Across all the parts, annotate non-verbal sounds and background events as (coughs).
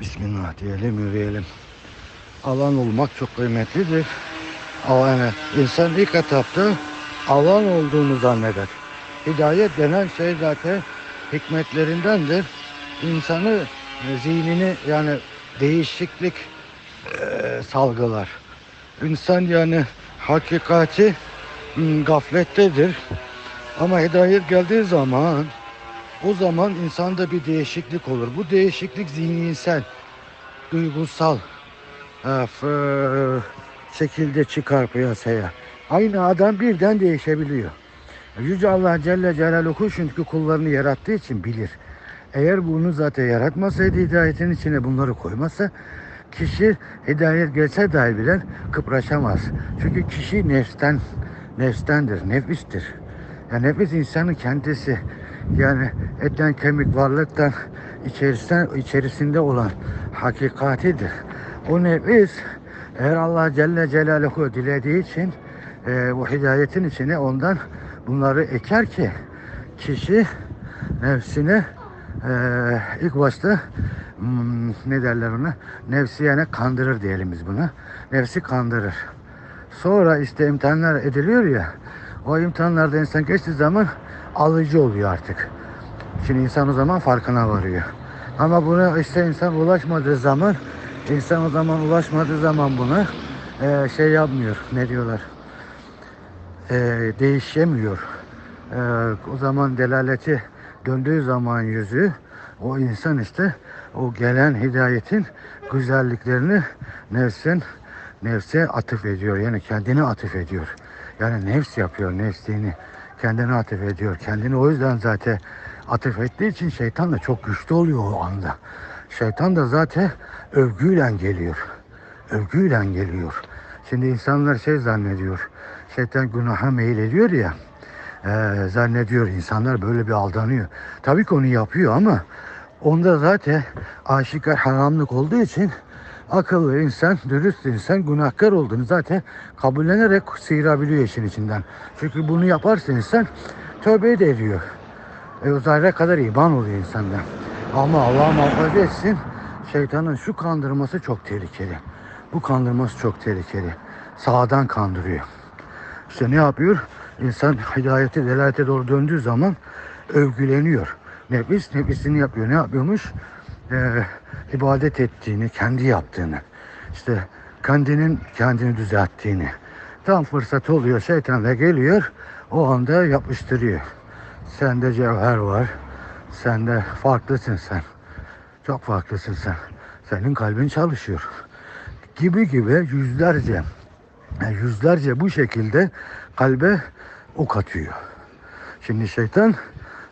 Bismillah diyelim yürüyelim. Alan olmak çok kıymetlidir. Yani insan ilk etapta alan olduğunu zanneder. Hidayet denen şey zaten hikmetlerindendir. İnsanı e, zihnini yani değişiklik e, salgılar. İnsan yani hakikati m, gaflettedir. Ama hidayet geldiği zaman o zaman insanda bir değişiklik olur. Bu değişiklik zihinsel, duygusal şekilde çıkar piyasaya. Aynı adam birden değişebiliyor. Yüce Allah Celle Celaluhu çünkü kullarını yarattığı için bilir. Eğer bunu zaten yaratmasaydı hidayetin içine bunları koymasa kişi hidayet gelse dahi bile kıpraşamaz. Çünkü kişi nefsten, nefstendir, nefistir. Yani nefis insanın kendisi. Yani etten kemik varlıktan içerisinden, içerisinde olan hakikatidir. O nefis eğer Allah Celle Celaluhu dilediği için e, bu hidayetin içine ondan bunları eker ki kişi nefsini e, ilk başta hmm, ne derler ona? Nefsi yani kandırır diyelim biz buna. Nefsi kandırır. Sonra işte imtihanlar ediliyor ya o imtihanlarda insan geçtiği zaman alıcı oluyor artık şimdi insan o zaman farkına varıyor ama buna işte insan ulaşmadığı zaman insan o zaman ulaşmadığı zaman buna e, şey yapmıyor ne diyorlar e, değişemiyor. E, o zaman delaleti döndüğü zaman yüzü o insan işte o gelen hidayetin güzelliklerini nefsin nefse atıf ediyor. Yani kendine atıf ediyor. Yani nefs yapıyor nefsini. Kendine atıf ediyor. Kendini o yüzden zaten atıf ettiği için şeytan da çok güçlü oluyor o anda. Şeytan da zaten övgüyle geliyor. Övgüyle geliyor. Şimdi insanlar şey zannediyor. Şeytan günaha meyil ediyor ya. eee, zannediyor insanlar böyle bir aldanıyor. Tabii ki onu yapıyor ama onda zaten aşikar haramlık olduğu için akıllı insan, dürüst insan günahkar olduğunu zaten kabullenerek sıyırabiliyor işin içinden. Çünkü bunu yaparsa insan tövbe de ediyor. E, o zahire kadar iman oluyor insanda. Ama Allah muhafaza etsin şeytanın şu kandırması çok tehlikeli. Bu kandırması çok tehlikeli. Sağdan kandırıyor. İşte ne yapıyor? İnsan hidayete, delalete doğru döndüğü zaman övgüleniyor. Nefis nefisini yapıyor. Ne yapıyormuş? Ee, ibadet ettiğini, kendi yaptığını. İşte kendinin kendini düzelttiğini. Tam fırsat oluyor. Şeytan da geliyor. O anda yapıştırıyor. Sende cevher var. Sende farklısın sen. Çok farklısın sen. Senin kalbin çalışıyor. Gibi gibi yüzlerce yani yüzlerce bu şekilde kalbe ok atıyor. Şimdi şeytan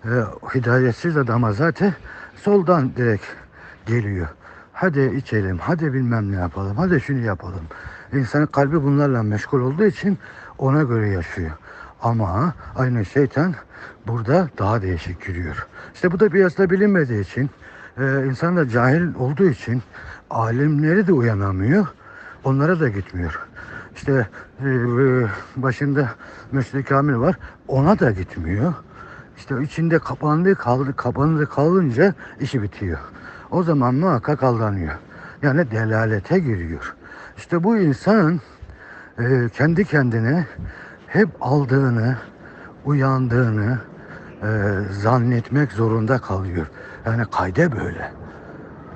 e, hidayetsiz adama zaten soldan direkt geliyor. Hadi içelim, hadi bilmem ne yapalım, hadi şunu yapalım. İnsanın kalbi bunlarla meşgul olduğu için ona göre yaşıyor. Ama aynı şeytan burada daha değişik yürüyor. İşte bu da piyasada bilinmediği için, e, insan da cahil olduğu için alimleri de uyanamıyor, onlara da gitmiyor. İşte e, başında Mesut Kamil var, ona da gitmiyor. İşte içinde kapandı kaldı, kapandı kalınca işi bitiyor. O zaman muhakkak aldanıyor. Yani delalete giriyor. İşte bu insan e, kendi kendine hep aldığını, uyandığını e, zannetmek zorunda kalıyor. Yani kayde böyle.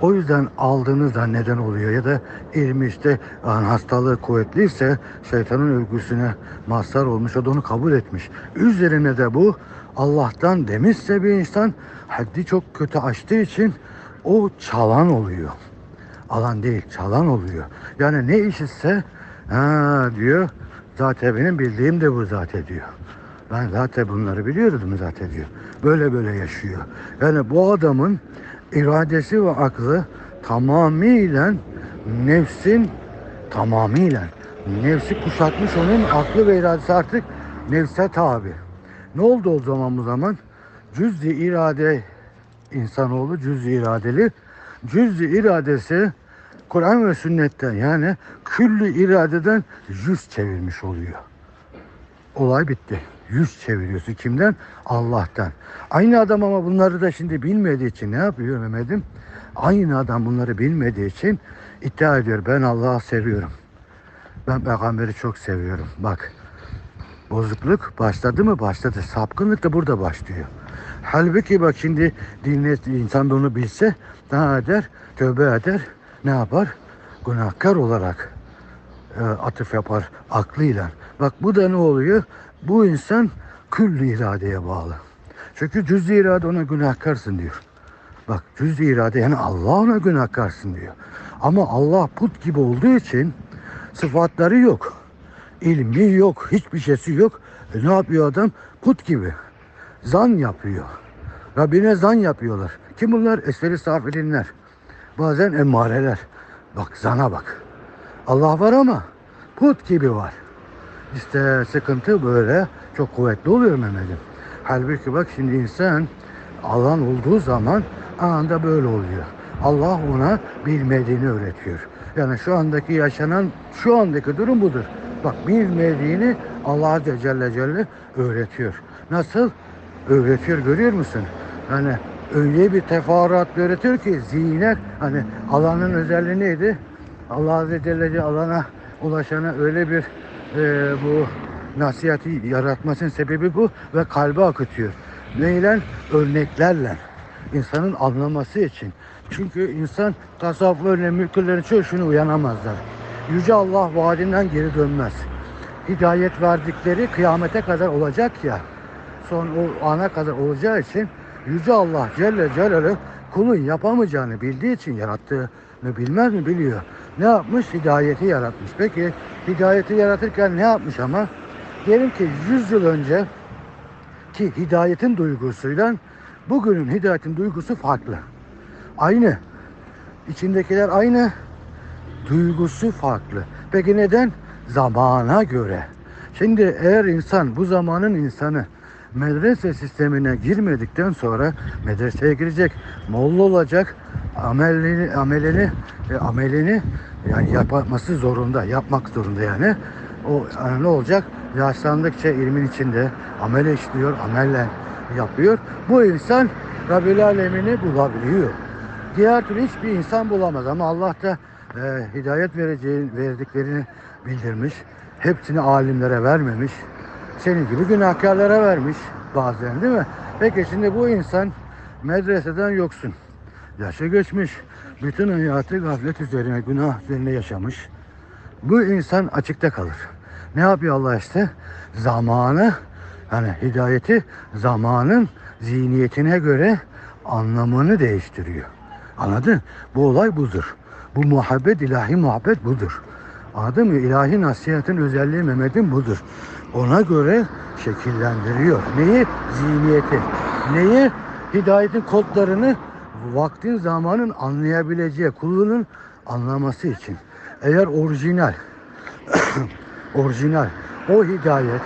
O yüzden aldığını zanneden oluyor ya da ilmi işte yani hastalığı kuvvetliyse şeytanın övgüsüne mazhar olmuş o da onu kabul etmiş. Üzerine de bu Allah'tan demişse bir insan haddi çok kötü açtığı için o çalan oluyor. Alan değil çalan oluyor. Yani ne iş ise ha diyor zaten benim bildiğim de bu zaten diyor. Ben zaten bunları biliyordum zaten diyor. Böyle böyle yaşıyor. Yani bu adamın iradesi ve aklı tamamıyla nefsin tamamıyla nefsi kuşatmış onun aklı ve iradesi artık nefse tabi. Ne oldu o zaman bu zaman? Cüz-i irade insanoğlu cüz-i iradeli. Cüz-i iradesi Kur'an ve sünnetten yani küllü iradeden yüz çevirmiş oluyor. Olay bitti. Yüz çeviriyorsun. Kimden? Allah'tan. Aynı adam ama bunları da şimdi bilmediği için ne yapıyor Mehmet'im? Aynı adam bunları bilmediği için iddia ediyor. Ben Allah'ı seviyorum. Ben peygamberi çok seviyorum. Bak bozukluk başladı mı başladı. Sapkınlık da burada başlıyor. Halbuki bak şimdi dinle, insan bunu bilse ne eder? Tövbe eder. Ne yapar? Günahkar olarak e, atıf yapar aklıyla. Bak bu da ne oluyor? Bu insan külli iradeye bağlı. Çünkü cüz irade ona günahkarsın diyor. Bak cüz irade yani Allah ona günahkarsın diyor. Ama Allah put gibi olduğu için sıfatları yok. İlmi yok. Hiçbir şeysi yok. E ne yapıyor adam? Put gibi. Zan yapıyor. Rabbine zan yapıyorlar. Kim bunlar? Esferi safilinler. Bazen emmareler. Bak zana bak. Allah var ama put gibi var. İşte sıkıntı böyle çok kuvvetli oluyor Mehmet'im. Halbuki bak şimdi insan alan olduğu zaman anında böyle oluyor. Allah ona bilmediğini öğretiyor. Yani şu andaki yaşanan şu andaki durum budur. Bak bilmediğini Allah Celle Celle öğretiyor. Nasıl? Öğretiyor görüyor musun? Yani öyle bir teferruat öğretiyor ki zihine hani alanın özelliği neydi? Allah Azze Celle Celle alana ulaşana öyle bir e, bu nasihati yaratmasının sebebi bu ve kalbe akıtıyor. Neyle? Örneklerle. insanın anlaması için. Çünkü insan tasavvuflarıyla mülklerin çoğu şunu uyanamazlar. Yüce Allah vaadinden geri dönmez. Hidayet verdikleri kıyamete kadar olacak ya. Son o ana kadar olacağı için Yüce Allah Celle Celaluhu kulun yapamayacağını bildiği için yarattığını bilmez mi? Biliyor. Ne yapmış? Hidayeti yaratmış. Peki hidayeti yaratırken ne yapmış ama? Diyelim ki 100 yıl önce ki hidayetin duygusuyla bugünün hidayetin duygusu farklı. Aynı. İçindekiler aynı. Duygusu farklı. Peki neden? Zamana göre. Şimdi eğer insan bu zamanın insanı medrese sistemine girmedikten sonra medreseye girecek, molla olacak, amelini, amelini, e, amelini yani yapması zorunda, yapmak zorunda yani. O yani ne olacak? Yaşlandıkça ilmin içinde amele işliyor, amelle yapıyor. Bu insan Rabbil Alemini bulabiliyor. Diğer türlü hiçbir insan bulamaz ama Allah da e, hidayet vereceğini, verdiklerini bildirmiş. Hepsini alimlere vermemiş. Senin gibi günahkarlara vermiş bazen değil mi? Peki şimdi bu insan medreseden yoksun. Yaşa geçmiş. Bütün hayatı gaflet üzerine, günah üzerine yaşamış. Bu insan açıkta kalır. Ne yapıyor Allah işte? Zamanı, hani hidayeti zamanın zihniyetine göre anlamını değiştiriyor. Anladın? Bu olay budur. Bu muhabbet, ilahi muhabbet budur. Anladın mı? İlahi nasihatin özelliği Mehmet'in budur. Ona göre şekillendiriyor. Neyi? Zihniyeti. Neyi? Hidayetin kodlarını vaktin zamanın anlayabileceği, kulunun anlaması için. Eğer orijinal, (coughs) orijinal o hidayet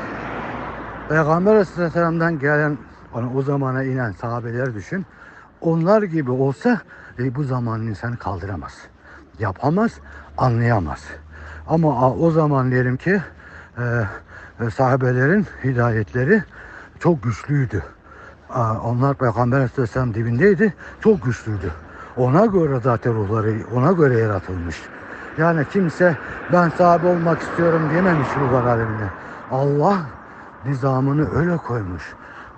Peygamber Aleyhisselam'dan gelen ona o zamana inen sahabeler düşün. Onlar gibi olsa e, bu zamanın insanı kaldıramaz. Yapamaz, anlayamaz. Ama o zaman diyelim ki e, e, sahabelerin hidayetleri çok güçlüydü. Aa, onlar Peygamber Aleyhisselam dibindeydi. Çok güçlüydü. Ona göre zaten ruhları ona göre yaratılmış. Yani kimse ben sahabe olmak istiyorum diyememiş ruhlar alemine. Allah nizamını öyle koymuş.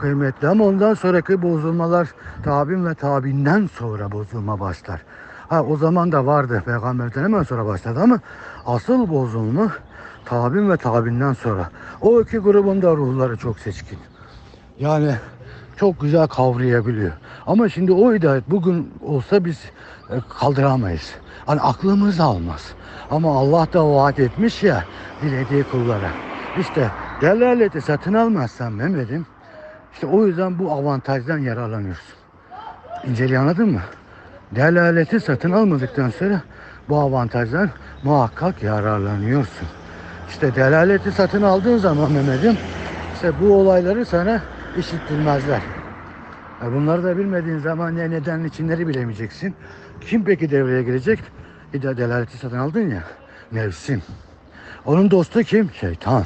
Kıymetli ama ondan sonraki bozulmalar tabin ve tabinden sonra bozulma başlar. Ha o zaman da vardı peygamberden hemen sonra başladı ama asıl bozulma tabin ve tabinden sonra. O iki grubun da ruhları çok seçkin. Yani çok güzel kavrayabiliyor. Ama şimdi o hidayet bugün olsa biz e, kaldıramayız. Hani aklımız almaz. Ama Allah da vaat etmiş ya dilediği kullara. İşte delaleti satın almazsan Mehmet'im işte o yüzden bu avantajdan yararlanıyorsun. İnceliği anladın mı? Delaleti satın almadıktan sonra bu avantajdan muhakkak yararlanıyorsun. İşte delaleti satın aldığın zaman Mehmet'im işte bu olayları sana işittirmezler. E bunları da bilmediğin zaman ne neden içinleri bilemeyeceksin. Kim peki devreye girecek? Hidayet delaleti satın aldın ya. Nefsin. Onun dostu kim? Şeytan.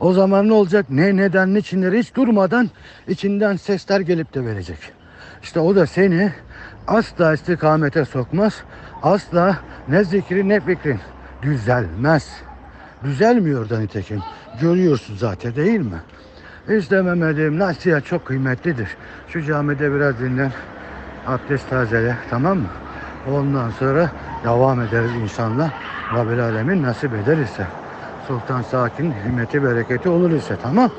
O zaman ne olacak? Ne neden içinleri hiç durmadan içinden sesler gelip de verecek. İşte o da seni asla istikamete sokmaz. Asla ne zikri ne fikrin düzelmez. Düzelmiyor da nitekim. Görüyorsun zaten değil mi? İşte Mehmet'im nasihat çok kıymetlidir. Şu camide biraz dinlen. Abdest tazele tamam mı? Ondan sonra devam ederiz inşallah. Rabbil Alemin nasip eder ise. Sultan Sakin himmeti bereketi olur ise tamam.